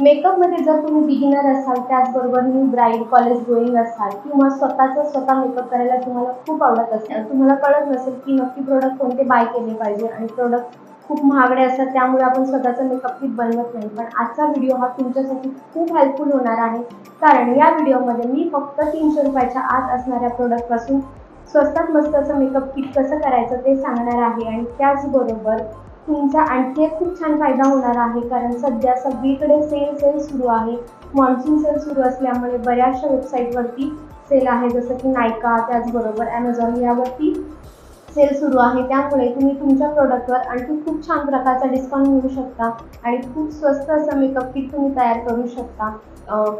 मेकअपमध्ये जर तुम्ही बिगिनर असाल त्याचबरोबर न्यू ब्राईड कॉलेज गोईंग असाल किंवा स्वतःचा स्वतः मेकअप करायला तुम्हाला खूप आवडत असेल तुम्हाला कळत नसेल की नक्की प्रोडक्ट कोणते बाय केले पाहिजे आणि प्रोडक्ट खूप महागडे असतात त्यामुळे आपण स्वतःचा मेकअप किट बनवत नाही. पण आजचा व्हिडिओ हा तुमच्यासाठी खूप हेल्पफुल होणार आहे. कारण या व्हिडिओमध्ये मी फक्त तीनशे रुपयाच्या आत असणाऱ्या प्रोडक्टपासून स्वस्तात मस्त असं मेकअप किट कसं करायचं ते सांगणार आहे. आणि त्याचबरोबर तुमचा आणखी एक खूप छान फायदा होणार आहे. कारण सध्या सगळीकडे सेल सेल सुरू आहे. मॉन्सून सेल सुरू असल्यामुळे बऱ्याचशा वेबसाईटवरती सेल आहे. जसं की नायका त्याचबरोबर ॲमेझॉन यावरती सेल सुरू आहे. त्यामुळे तुम्ही तुमच्या प्रोडक्टवर आणखी खूप छान प्रकारचा डिस्काउंट मिळू शकता. आणि खूप स्वस्त असं मेकअप किट तुम्ही तयार करू शकता.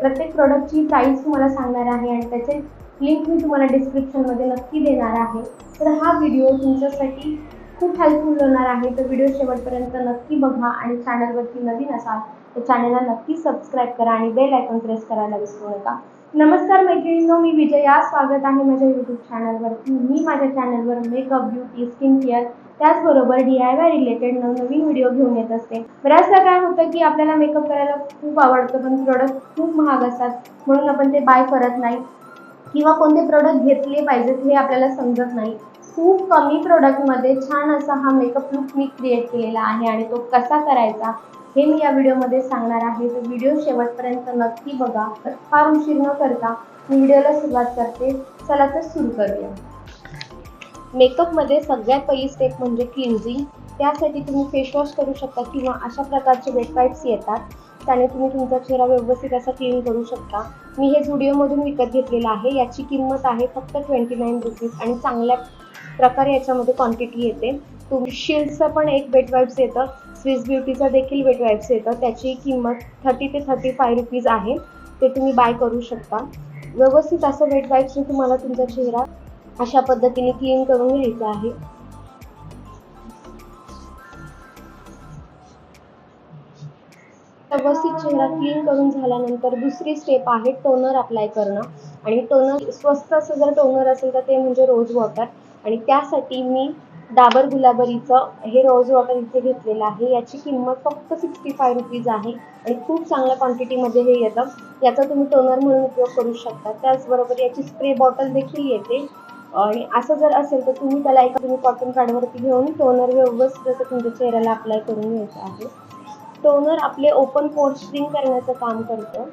प्रत्येक प्रोडक्टची प्राईस तुम्हाला सांगणार आहे आणि त्याचे लिंक मी तुम्हाला डिस्क्रिप्शनमध्ये नक्की देणार आहे. तर हा व्हिडिओ तुमच्यासाठी खूप हेल्पफुल होणार आहे. तर व्हिडिओ शेवटपर्यंत नक्की बघा आणि चॅनलवरती नवीन असाल तर चॅनलला नक्की सबस्क्राईब करा आणि बेल आयकॉन प्रेस करायला विसरू नका. नमस्कार मैत्रिणींनो मी विजया स्वागत आहे माझ्या यूट्यूब चॅनलवरती मी माझ्या चॅनलवर मेकअप ब्युटी स्किन केअर त्याचबरोबर डी आय वाय रिलेटेड नवनवीन व्हिडिओ घेऊन येत असते. बऱ्याचदा काय होतं की आपल्याला मेकअप करायला खूप आवडतं पण प्रोडक्ट खूप महाग असतात. म्हणून आपण ते बाय करत नाही. किंवा कोणते प्रोडक्ट घेतले पाहिजेत हे आपल्याला समजत नाही. खूप कमी प्रोडक्टमध्ये छान असा हा मेकअप लुक मी क्रिएट केलेला आहे आणि तो कसा करायचा हे मी या व्हिडिओमध्ये सांगणार आहे. तर व्हिडिओ शेवटपर्यंत नक्की बघा. तर फार उशीर न करता मी व्हिडिओला सुरुवात करते. चला तर सुरू करूया. मेकअपमध्ये सगळ्यात पहिली स्टेप म्हणजे क्लिन्झिंग त्यासाठी तुम्ही फेसवॉश करू शकता किंवा अशा प्रकारचे वेट वाईप्स येतात. त्याने तुम्ही तुमचा चेहरा व्यवस्थित असा क्लीन करू शकता. मी हे झुडिओमधून विकत घेतलेलं आहे. याची किंमत आहे फक्त ट्वेंटी नाईन रुपीज आणि चांगल्या प्रकारे याच्यामध्ये क्वांटिटी येते. शिल्डचं पण एक वेट वाईप्स येतं. स्विस ब्युटीचा देखील वेट वाईप्स येतं. त्याची किंमत थर्टी ते थर्टी फाय रुपीज आहे. ते तुम्ही बाय करू शकता. व्यवस्थित असं वेट वाईप्सने तुम्हाला तुमचा चेहरा अशा पद्धतीने क्लीन करून घ्यायचा आहे. व्यवस्थित चेहरा क्लीन करून झाल्यानंतर दुसरी स्टेप आहे टोनर अप्लाय करणं. आणि टोनर स्वस्त असं जर टोनर असेल तर ते म्हणजे रोज वॉटर आणि त्यासाठी मी डाबर गुलाबरीचं हे रोज वॉटर इथे घेतलेलं आहे. याची किंमत फक्त सिक्स्टी फाय रुपीज आहे आणि खूप चांगल्या क्वांटिटीमध्ये हे येतं. याचा तुम्ही टोनर म्हणून उपयोग करू शकता. त्याचबरोबर याची स्प्रे बॉटल देखील येते. आणि असं जर असेल तर तुम्ही त्याला एका तुम्ही कॉटन कार्डवरती घेऊन टोनर व्यवस्थित असं तुमच्या चेहऱ्याला अप्लाय करून घ्यायचं आहे. टोनर आपले ओपन पोर्ट स्ट्रिंग करण्याचं काम करतं.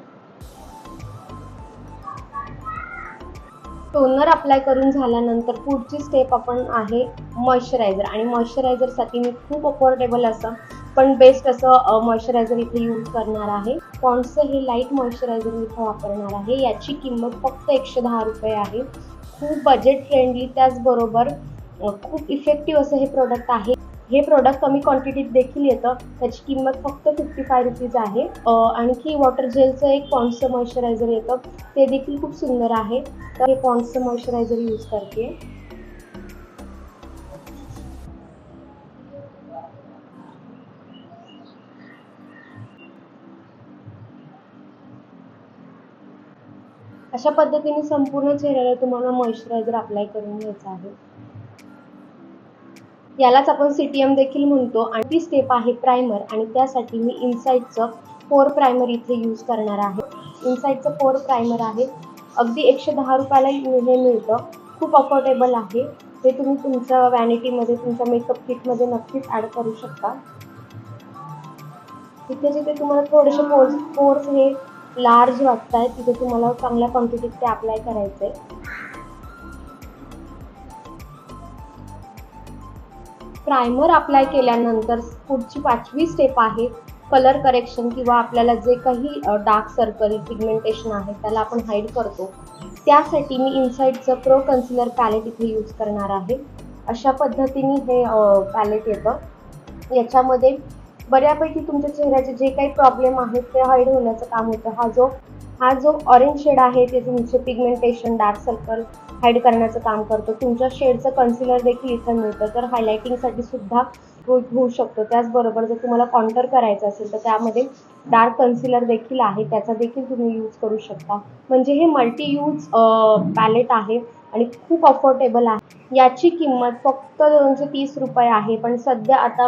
टोनर अप्लाय करून झाल्यानंतर पुढची स्टेप आपण आहे मॉइश्चरायझर आणि मॉइश्चरायझरसाठी मी खूप अफोर्डेबल असं पण बेस्ट असं मॉइश्चरायझर इथे यूज करणार आहे. पॉन्डचं हे लाइट मॉइश्चरायझर मी इथं वापरणार आहे. याची किंमत फक्त एकशे दहा रुपये आहे. खूप बजेट फ्रेंडली त्याचबरोबर खूप इफेक्टिव्ह असं हे प्रोडक्ट आहे. हे प्रोडक्ट कमी क्वांटिटीत देखील येतं. त्याची किंमत फक्त फिफ्टी फाय रुपीज आहे आणखी वॉटर जेलचं एक पॉन्ड्सचं मॉइश्चरायझर येतं. ते देखील खूप सुंदर आहे. तर हे पॉन्ड्सचं मॉइश्चरायझर यूज करते. अशा पद्धतीने संपूर्ण चेहऱ्याला तुम्हाला मॉइश्चरायझर अप्लाय करून घ्यायचं आहे. यालाच आपण सी टी एम देखील म्हणतो आणि ती स्टेप आहे प्रायमर आणि त्यासाठी मी इन्साईटचं फोर प्रायमर इथे यूज करणार आहे. इन्साईटचं फोर प्रायमर आहे. अगदी एकशे दहा रुपयाला हे मिळतं. खूप अफोर्डेबल आहे. हे तुम्ही तुमच्या वॅनिटीमध्ये तुमच्या मेकअप किटमध्ये नक्कीच ॲड करू शकता. तिथे जिथे तुम्हाला थोडेसे पोर्स पोर्स हे लार्ज वाटत आहेत तिथे तुम्हाला चांगल्या क्वांटिटीत ते अप्लाय करायचे प्रायमर अप्लाय केल्यानंतर पुढची पाचवी स्टेप आहे कलर करेक्शन किंवा आपल्याला जे काही डार्क सर्कल पिगमेंटेशन आहे त्याला आपण हाईड करतो. त्यासाठी मी इनसाईडचं प्रो कन्सिलर पॅलेट इथे यूज करणार आहे. अशा पद्धतीने हे पॅलेट येतं. याच्यामध्ये बऱ्यापैकी तुमच्या चेहऱ्याचे जे काही प्रॉब्लेम आहेत ते हाईड होण्याचं काम होतं. हा जो हा जो ऑरेंज शेड आहे ते तुमचे पिगमेंटेशन डार्क सर्कल हाईड करण्याचं काम करतो. तुमच्या शेडचं कन्सिलर देखील इथं मिळतं. तर हायलायटिंगसाठी सुद्धा होऊ शकतो. त्याचबरोबर जर तुम्हाला कॉन्टर करायचं असेल तर त्यामध्ये डार्क कन्सिलर देखील आहे. त्याचा देखील तुम्ही यूज करू शकता. म्हणजे हे मल्टी यूज पॅलेट आहे आणि खूप अफोर्डेबल आहे. याची किंमत फक्त दोनशे तीस रुपये आहे. पण सध्या आता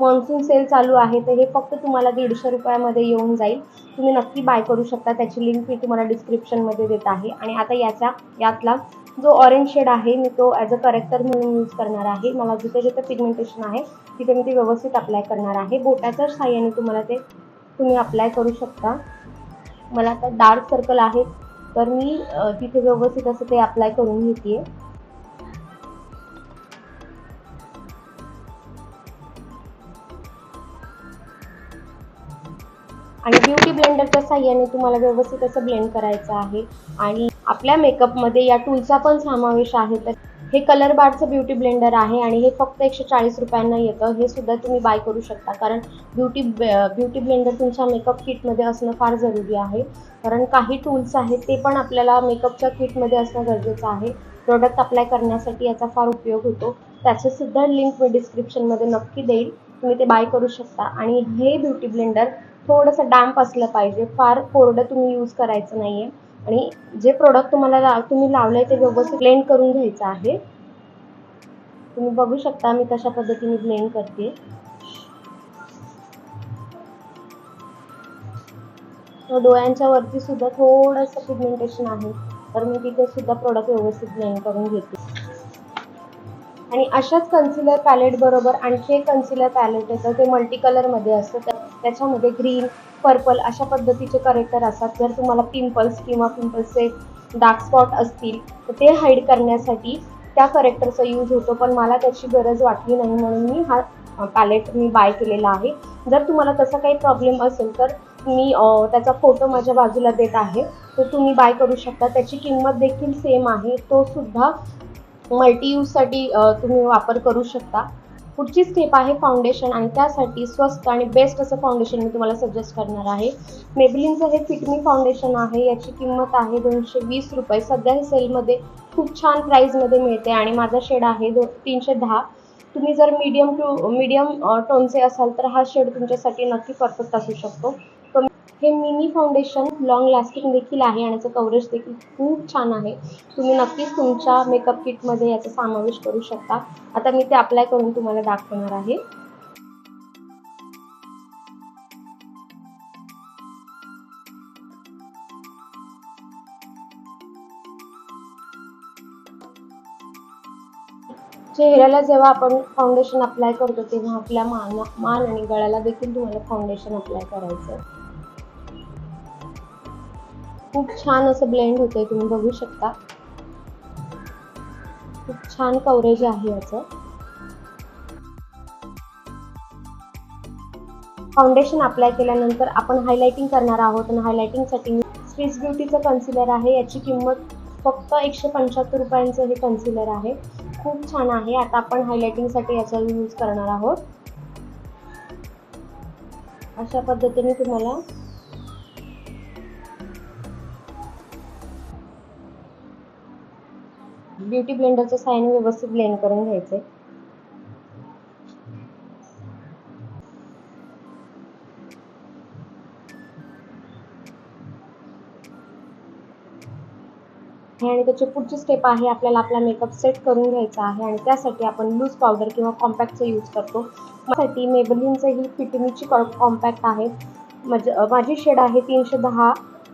मॉन्सून सेल चालू आहे तर हे फक्त तुम्हाला दीडशे रुपयामध्ये येऊन जाईल. तुम्ही नक्की बाय करू शकता त्याची लिंक मी तुम्हाला डिस्क्रिप्शनमध्ये देत आहे. आणि आता याचा यातला जो ऑरेंज शेड आहे मी तो ॲज अ करेक्टर म्हणून यूज करणार आहे. मला जिथे जिथे पिगमेंटेशन आहे तिथे मी ते व्यवस्थित अप्लाय करणार आहे. बोटाच्या साह्याने तुम्हाला ते तुम्ही अप्लाय करू शकता. मला आता डार्क सर्कल आहे तर मी तिथे व्यवस्थित असं ते अप्लाय करून घेते आणि ब्युटी ब्लेंडरच्या साह्याने तुम्हाला व्यवस्थित असं ब्लेंड करायचं आहे. आणि आपल्या मेकअपमध्ये या टूलचा पण समावेश आहे. तर हे कलर बारचं ब्युटी ब्लेंडर आहे आणि हे फक्त एकशे चाळीस रुपयांना येतं. हे सुद्धा तुम्ही बाय करू शकता. कारण ब्युटी ब्युटी ब्लेंडर तुमच्या मेकअप किटमध्ये असणं फार जरुरी आहे. कारण काही टूल्स आहेत ते पण आपल्याला मेकअपच्या किटमध्ये असणं गरजेचं आहे. प्रोडक्ट अप्लाय करण्यासाठी याचा फार उपयोग होतो. त्याचे सुद्धा लिंक मी डिस्क्रिप्शनमध्ये नक्की देईल. तुम्ही ते बाय करू शकता. आणि हे ब्युटी ब्लेंडर थोडंसं डॅम्प असलं पाहिजे. फार कोरडं तुम्ही यूज करायचं नाही आहे आणि जे प्रोडक्ट तुम्हाला ला तुम्ही लावलं आहे ते व्यवस्थित ब्लेंड करून घ्यायचं आहे. तुम्ही बघू शकता मी कशा पद्धतीने ब्लेंड करते. डोळ्यांच्या वरती सुद्धा थोडंसं पिगमेंटेशन आहे. तर मी तिथे सुद्धा प्रोडक्ट व्यवस्थित ब्लेंड करून घेते. आणि अशाच कन्सिलर पॅलेट बरोबर आणखी एक कन्सिलर पॅलेट येतं ते मल्टी कलरमध्ये असतं. तर त्याच्यामध्ये ग्रीन पर्पल अशा पद्धतीचे करेक्टर असतात. जर तुम्हाला पिंपल्स किंवा पिंपल्सचे डार्क स्पॉट असतील तर ते हाईड करण्यासाठी त्या करेक्टरचा यूज होतो. पण मला त्याची गरज वाटली नाही म्हणून मी हा पॅलेट मी बाय केलेला आहे. जर तुम्हाला तसा काही प्रॉब्लेम असेल तर मी त्याचा फोटो माझ्या बाजूला देत आहे. तो तुम्ही बाय करू शकता. त्याची किंमत देखील सेम आहे. तो सुद्धा मल्टी यूजसाठी तुम्ही वापर करू शकता. पुढची स्टेप आहे फाउंडेशन आणि त्यासाठी स्वस्त आणि बेस्ट असं फाउंडेशन मी तुम्हाला सजेस्ट करणार आहे. मेबलिनचं हे फिटमी फाउंडेशन आहे याची किंमत आहे दोनशे वीस रुपये. सध्या हे सेलमध्ये खूप छान प्राईजमध्ये मिळते आणि माझा शेड आहे दो तीनशे दहा. तुम्ही जर मीडियम टू मीडियम टोनचे असाल तर हा शेड तुमच्यासाठी नक्की परफेक्ट असू शकतो. हे मिनी फाउंडेशन लॉंग लास्टिंग देखील आहे आणि याचं कवरेज देखील खूप छान आहे. तुम्ही नक्कीच तुमच्या मेकअप किटमध्ये याचा समावेश करू शकता. आता मी ते अप्लाय करून तुम्हाला दाखवणार आहे. चेहऱ्याला जेव्हा आपण फाउंडेशन अप्लाय करतो तेव्हा आपल्या मान मान आणि गळ्याला देखील तुम्हाला फाउंडेशन अप्लाय करायचं आहे. खूप छान असं ब्लेंड होतंय तुम्ही बघू शकता. खूप छान कव्हरेज आहे याचं. फाउंडेशन अप्लाय केल्यानंतर आपण हायलायटिंग करणार आहोत आणि हायलायटिंगसाठी स्विस ब्युटीचं कन्सिलर आहे. याची किंमत फक्त एकशे पंच्याहत्तर रुपयांचं हे कन्सिलर आहे. खूप छान आहे. आता आपण हायलायटिंगसाठी याचा यूज करणार आहोत. अशा पद्धतीने तुम्हाला ब्युटी ब्लेंडरच्या साहाय्याने व्यवस्थित ब्लेंड करून घ्यायचे आणि त्याची पुढची स्टेप आहे आपल्याला आपला मेकअप सेट करून घ्यायचा आहे आणि त्यासाठी आपण लूज पावडर किंवा कॉम्पॅक्टचा यूज करतो. त्यासाठी मेबलिनचं ही फिटमीची कॉम्पॅक्ट आहे. माझी माझी शेड आहे तीनशे दहा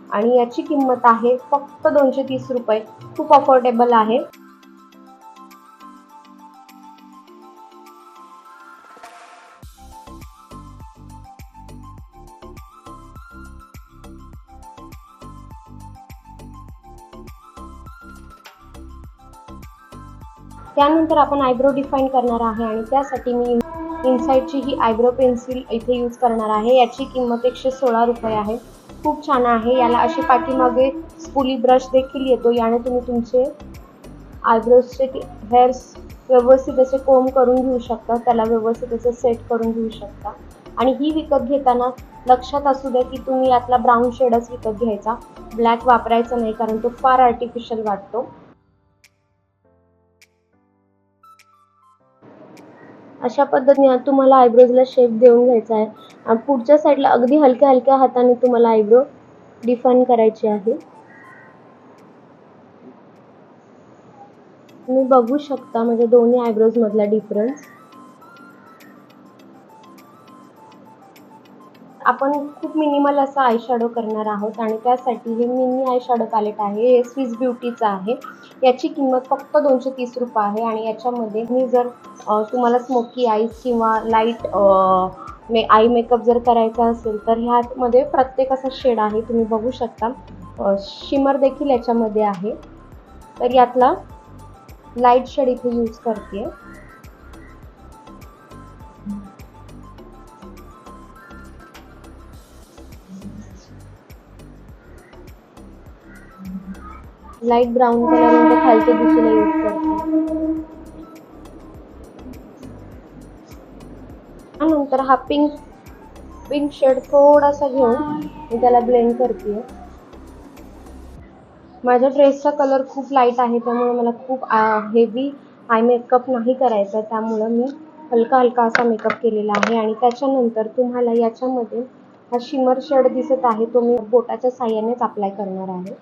आणि याची किंमत आहे फक्त दोनशे तीस रुपये. खूप अफोर्डेबल आहे. त्यानंतर आपण आयब्रो डिफाईन करणार आहे आणि त्यासाठी मी इनसाईडची ही आयब्रो पेन्सिल इथे यूज करणार आहे. याची किंमत एकशे सोळा रुपये आहे. खूप छान आहे. याला अशी पाठीमागे स्पुली ब्रश देखील येतो. याने तुम्ही तुमचे आयब्रोजचे हेअर्स व्यवस्थित असे कोंब करून घेऊ शकता. त्याला व्यवस्थित असे सेट करून घेऊ शकता. आणि ही विकत घेताना लक्षात असू द्या की तुम्ही यातला ब्राऊन शेडच विकत घ्यायचा. ब्लॅक वापरायचा नाही कारण तो फार आर्टिफिशियल वाटतो. अशा पद्धतीने तुम्हाला आयब्रोजला शेप देऊन घ्यायचा आहे. आणि पुढच्या साईडला अगदी हलक्या हलक्या हाताने तुम्हाला आयब्रो डिफाईन करायची आहे. तुम्ही बघू शकता म्हणजे दोन्ही आयब्रोज मधला डिफरन्स आपण खूप मिनिमल असा आय शॅडो करणार आहोत आणि त्यासाठी हे मिनी आय शॅडो पॅलेट आहे. हे स्विस ब्युटीचं आहे. याची किंमत फक्त दोनशे तीस रुपये आहे आणि याच्यामध्ये मी जर तुम्हाला स्मोकी आईज किंवा लाइट मे आई मेकअप जर करायचा असेल तर ह्यामध्ये प्रत्येक असा शेड आहे तुम्ही बघू शकता. शिमर देखील याच्यामध्ये आहे. तर यातला लाइट शेड इथे यूज करते लाइट ब्राऊन कलरमध्ये खालच्या दिशेला यूज करते. त्यानंतर हा पिंक पिंक शेड थोडासा घेऊन मी त्याला ब्लेंड करते. माझ्या ड्रेसचा कलर खूप लाइट आहे त्यामुळे मला खूप हेवी आय मेकअप नाही करायचा त्यामुळं मी हलका हलका असा मेकअप केलेला आहे. आणि त्याच्यानंतर तुम्हाला याच्यामध्ये हा शिमर शेड दिसत आहे तो मी बोटाच्या साह्यानेच अप्लाय करणार आहे.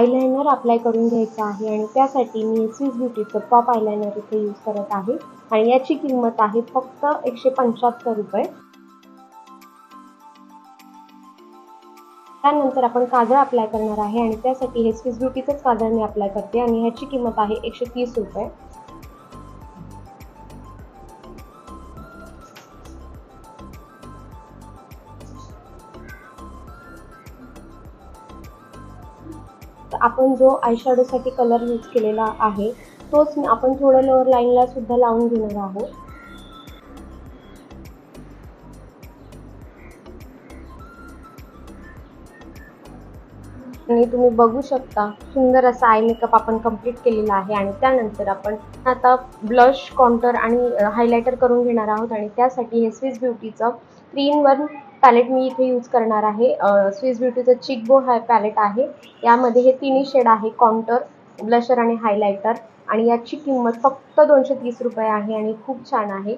आयलायनर अप्लाय करून घ्यायचं आहे आणि त्यासाठी मी स्विस ब्युटीचं पॉप आयलायनर इथे यूज करत आहे. आणि याची किंमत आहे फक्त एकशे पंच्याहत्तर रुपये. त्यानंतर आपण काजळ अप्लाय करणार आहे आणि त्यासाठी हे स्विस ब्युटीचंच काजळ मी अप्लाय करते आणि ह्याची किंमत आहे एकशे तीस रुपये. आपण जो आयशॅडोसाठी कलर यूज केलेला आहे तोच आपण थोडं लोअर लाईनला सुद्धा लावून घेणार आहोत. आणि तुम्ही बघू शकता सुंदर असा आय मेकअप आपण कंप्लीट केलेला आहे आणि त्यानंतर आपण आता ब्लश कॉन्टर आणि हायलायटर करून घेणार आहोत आणि त्यासाठी हे स्विस ब्युटीचं थ्री इन वन पॅलेट मी इथे यूज करणार आहे. स्विस ब्युटीचं चिकबो हा पॅलेट आहे. यामध्ये हे तिन्ही शेड आहे कॉन्टर ब्लशर आणि हायलायटर आणि याची किंमत फक्त दोनशे तीस रुपये आहे आणि खूप छान आहे.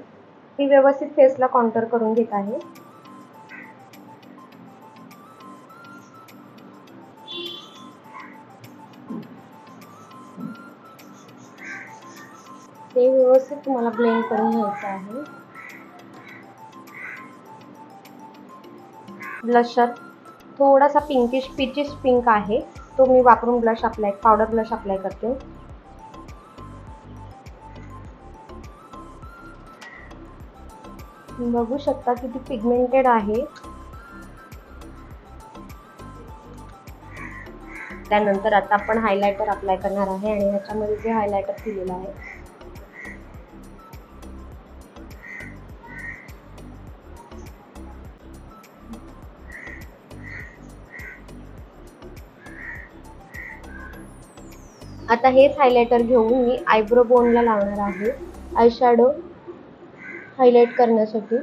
मी व्यवस्थित फेसला कॉन्टर करून घेत आहे. ते व्यवस्थित तुम्हाला ब्लेंड करून घ्यायचं आहे. ब्लशर थोडासा पिंकिश पिचिश पिंक आहे. तो मी वापरून blush apply powder blush apply करते. बघू शकता किती पिगमेंटेड आहे. त्यानंतर आता आपण हायलायटर अप्लाय करणार आहे आणि ह्याच्यामध्ये जे हायलायटर दिलेलं आहे आता हेच हायलायटर घेऊन मी आयब्रो बोनला लावणार आहे. आयशॅडो हायलाईट करण्यासाठी.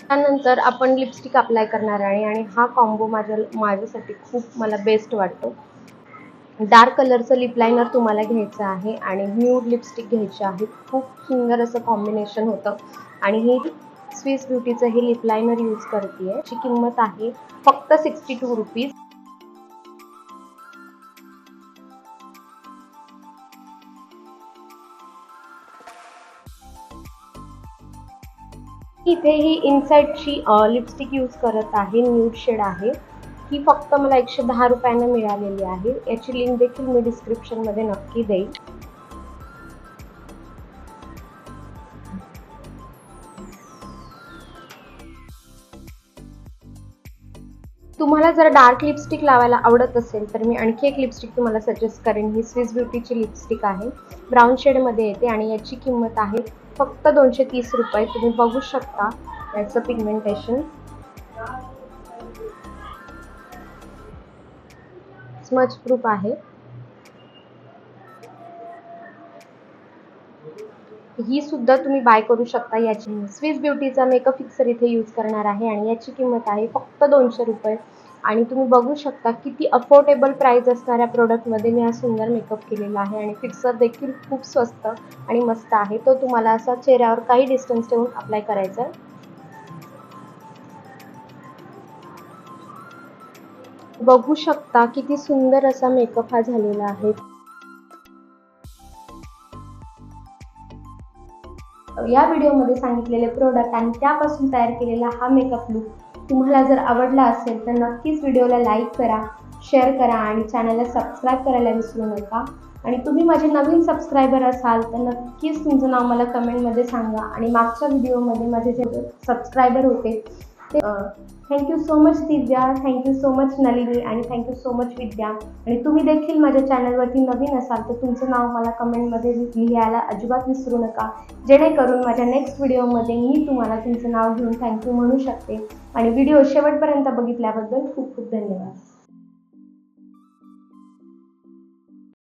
त्यानंतर आपण लिपस्टिक अप्लाय करणार आहे आणि हा कॉम्बो माझ्या माझ्यासाठी खूप मला बेस्ट वाटतो. डार्क कलरचं लिप लायनर तुम्हाला घ्यायचं आहे आणि न्यूड लिपस्टिक घ्यायची आहे. खूप सुंदर असं कॉम्बिनेशन होतं. आणि ही स्विस ब्युटीचं हे लिप लायनर यूज करते ची किंमत आहे फक्त सिक्स्टी टू रुपीज इथे ही इनसाईडची लिपस्टिक यूज करत आहे न्यूड शेड आहे. ही फक्त मला एकशे दहा रुपयानं मिळालेली आहे. याची लिंक देखील मी डिस्क्रिप्शनमध्ये नक्की देईल जर डार्क लिपस्टिक लावायला आवडत असेल तर मी आणखी एक लिपस्टिक तुम्हाला सजेस्ट करेन. ही स्विस ब्युटीची लिपस्टिक आहे. ब्राऊन शेडमध्ये येते आणि याची किंमत आहे फक्त दोनशे तीस रुपये. तुम्ही बघू शकता याचं पिगमेंटेशन स्मच प्रूफ आहे. ही सुद्धा तुम्ही बाय करू शकता याची. स्विस ब्युटीचा मेकअप फिक्सर इथे यूज करणार आहे आणि याची किंमत आहे फक्त दोनशे रुपये. आणि तुम्ही बघू शकता किती अफोर्डेबल प्राईज असणाऱ्या प्रोडक्टमध्ये मी हा सुंदर मेकअप केलेला आहे आणि फिक्सर देखील खूप स्वस्त आणि मस्त आहे. तो तुम्हाला असा चेहऱ्यावर काही डिस्टन्स ठेवून अप्लाय करायचा आहे. बघू शकता किती सुंदर असा मेकअप हा झालेला आहे. या व्हिडिओमध्ये सांगितलेले प्रोडक्ट आणि त्यापासून तयार केलेला हा मेकअप लुक तुम्हाला जर आवडला असेल तर नक्कीच व्हिडिओला लाईक करा शेअर करा आणि चॅनलला सबस्क्राईब करायला विसरू नका. आणि तुम्ही माझे नवीन सबस्क्रायबर असाल तर नक्कीच तुमचं नाव मला कमेंटमध्ये सांगा आणि मागच्या व्हिडिओमध्ये माझे जे सबस्क्रायबर होते thank you so much Divya. Thank you so much Nalini. आणि थँक्यू सो मच विद्या. आणि तुम्ही देखील माझ्या चॅनलवरती नवीन असाल तर तुमचं नाव मला कमेंटमध्ये लिहायला अजिबात विसरू नका. जेणेकरून माझ्या नेक्स्ट व्हिडिओमध्ये मी तुम्हाला तुमचं नाव घेऊन थँक्यू म्हणू शकते. आणि व्हिडिओ शेवटपर्यंत बघितल्याबद्दल खूप खूप धन्यवाद.